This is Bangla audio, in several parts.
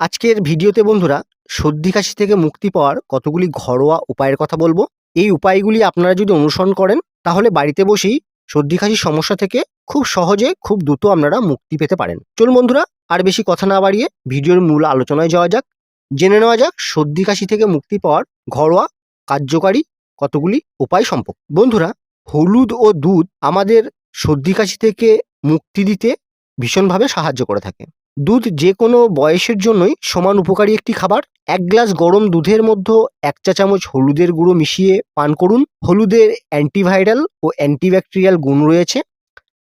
আজকের ভিডিওতে বন্ধুরা সর্দি কাশি থেকে মুক্তি পাওয়ার কতগুলি ঘরোয়া উপায়ের কথা বলব। এই উপায়গুলি আপনারা যদি অনুসরণ করেন, তাহলে বাড়িতে বসেই সর্দি কাশির সমস্যা থেকে খুব সহজে খুব দ্রুত আপনারা মুক্তি পেতে পারেন। চলুন বন্ধুরা, আর বেশি কথা না বাড়িয়ে ভিডিওর মূল আলোচনায় যাওয়া যাক। জেনে নেওয়া যাক সর্দি কাশি থেকে মুক্তি পাওয়ার ঘরোয়া কার্যকারী কতগুলি উপায় সম্পর্কে। বন্ধুরা, হলুদ ও দুধ আমাদের সর্দি কাশি থেকে মুক্তি দিতে ভীষণভাবে সাহায্য করে থাকে। দুধ যে কোনো বয়সের জন্যই সমান উপকারী একটি খাবার। এক গ্লাস গরম দুধের মধ্যে এক চা চামচ হলুদের গুঁড়ো মিশিয়ে পান করুন। হলুদের অ্যান্টিভাইরাল ও অ্যান্টিব্যাকটেরিয়াল গুণ রয়েছে,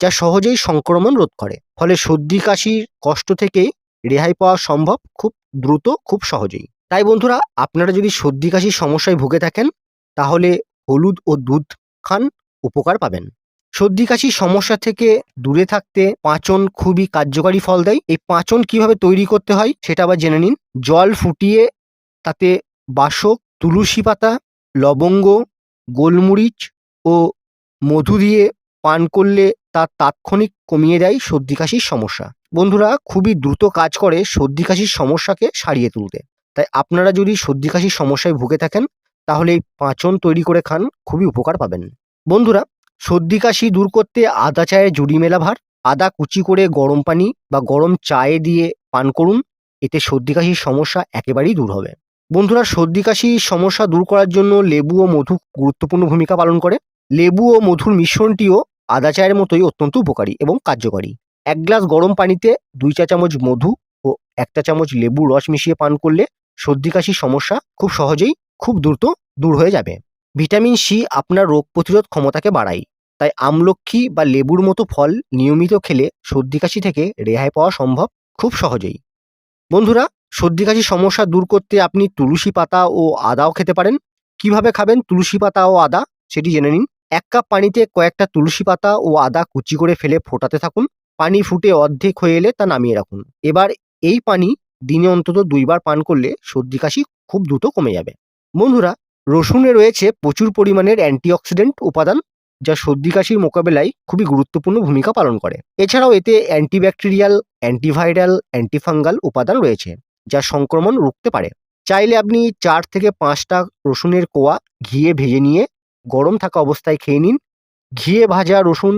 যা সহজেই সংক্রমণ রোধ করে। ফলে সর্দি কাশির কষ্ট থেকে রেহাই পাওয়া সম্ভব খুব দ্রুত, খুব সহজেই। তাই বন্ধুরা, আপনারা যদি সর্দি, কাশির সমস্যায় ভুগে থাকেন, তাহলে হলুদ ও দুধ খান, উপকার পাবেন। সর্দি কাশির সমস্যা থেকে দূরে থাকতে পাঁচন খুবই কার্যকারী ফল দেয়। এই পাঁচন কীভাবে তৈরি করতে হয় সেটা আবার জেনে নিন। জল ফুটিয়ে তাতে বাসক, তুলসী পাতা, লবঙ্গ, গোলমরিচ ও মধু দিয়ে পান করলে তা তাৎক্ষণিক কমিয়ে দেয় সর্দি কাশির সমস্যা। বন্ধুরা, খুবই দ্রুত কাজ করে সর্দি কাশির সমস্যাকে সারিয়ে তুলতে। তাই আপনারা যদি সর্দি কাশির সমস্যায় ভুগে থাকেন, তাহলে এই পাঁচন তৈরি করে খান, খুবই উপকার পাবেন। বন্ধুরা সর্দি কাশি দূর করতে আদা চায়ে জুড়ি মেলা ভার, আদা কুচি করে গরম পানি বা গরম চায়ে দিয়ে পান করুন, এতে সর্দি কাশির সমস্যা একেবারেই দূর হবে। বন্ধুরা, সর্দি কাশির সমস্যা দূর করার জন্য লেবু ও মধু গুরুত্বপূর্ণ ভূমিকা পালন করে। লেবু ও মধুর মিশ্রণটিও আদা চায়ের মতোই অত্যন্ত উপকারী এবং কার্যকরী। এক গ্লাস গরম পানিতে দুই চা চামচ মধু ও একটা চামচ লেবু রস মিশিয়ে পান করলে সর্দি কাশির সমস্যা খুব সহজেই খুব দ্রুত দূর হয়ে যাবে। ভিটামিন সি আপনার রোগ প্রতিরোধ ক্ষমতাকে বাড়ায়। তাই আমলক্ষী বা লেবুর মতো ফল নিয়মিত খেলে সর্দি কাশি থেকে রেহাই পাওয়া সম্ভব খুব সহজেই। বন্ধুরা, সর্দি কাশির সমস্যা দূর করতে আপনি তুলসী পাতা ও আদাও খেতে পারেন। কীভাবে খাবেন তুলসী পাতা ও আদা সেটি জেনে নিন। এক কাপ পানিতে কয়েকটা তুলসী পাতা ও আদা কুচি করে ফেলে ফোটাতে থাকুন। পানি ফুটে অর্ধেক হয়ে এলে তা নামিয়ে রাখুন। এবার এই পানি দিনে অন্তত দুইবার পান করলে সর্দি কাশি খুব দ্রুত কমে যাবে। বন্ধুরা রসুনে রয়েছে প্রচুর পরিমাণের অ্যান্টিঅক্সিডেন্ট উপাদান, যা সর্দি কাশির মোকাবেলায় খুবই গুরুত্বপূর্ণ ভূমিকা পালন করে। এছাড়াও এতে অ্যান্টিব্যাকটেরিয়াল, অ্যান্টিভাইরাল, অ্যান্টিফাঙ্গাল উপাদান রয়েছে, যা সংক্রমণ রুখতে পারে। চাইলে আপনি চার থেকে পাঁচটা রসুনের কোয়া ঘিয়ে ভেজে নিয়ে গরম থাকা অবস্থায় খেয়ে নিন। ঘিয়ে ভাজা রসুন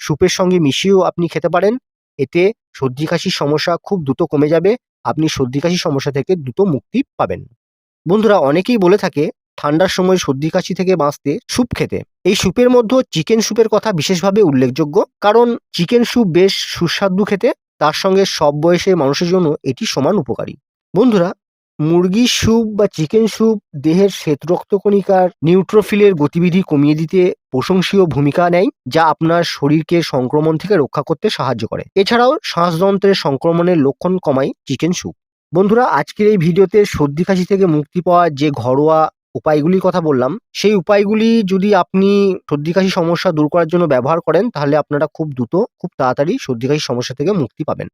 স্যুপের সঙ্গে মিশিয়েও আপনি খেতে পারেন। এতে সর্দি কাশির সমস্যা খুব দ্রুত কমে যাবে, আপনি সর্দি কাশির সমস্যা থেকে দ্রুত মুক্তি পাবেন। বন্ধুরা, অনেকেই বলে থাকে ঠান্ডার সময় সর্দি কাশি থেকে বাঁচতে স্যুপ খেতে। এই স্যুপের মধ্যে চিকেন স্যুপের কথা বিশেষভাবে উল্লেখযোগ্য, কারণ চিকেন স্যুপ বেশ সুস্বাদু খেতে, তার সঙ্গে সব বয়সের মানুষের জন্য এটি সমান উপকারী। বন্ধুরা, মুরগির স্যুপ বা চিকেন স্যুপ দেহের শ্বেত রক্তকণিকার নিউট্রোফিলের গতিবিধি কমিয়ে দিতে প্রশংসীয় ভূমিকা নেয়, যা আপনার শরীরকে সংক্রমণ থেকে রক্ষা করতে সাহায্য করে। এছাড়াও শ্বাসযন্ত্রের সংক্রমণের লক্ষণ কমায় চিকেন স্যুপ। বন্ধুরা, আজকের এই ভিডিওতে সর্দি কাশি থেকে মুক্তি পাওয়া যে ঘরোয়া উপায়গুলির কথা বললাম। সেই উপায়গুলি যদি আপনি সর্দি কাশি সমস্যা দূর করার জন্য ব্যবহার করেন, তাহলে আপনারা খুব দ্রুত, খুব তাড়াতাড়ি সর্দি কাশির সমস্যা থেকে মুক্তি পাবেন।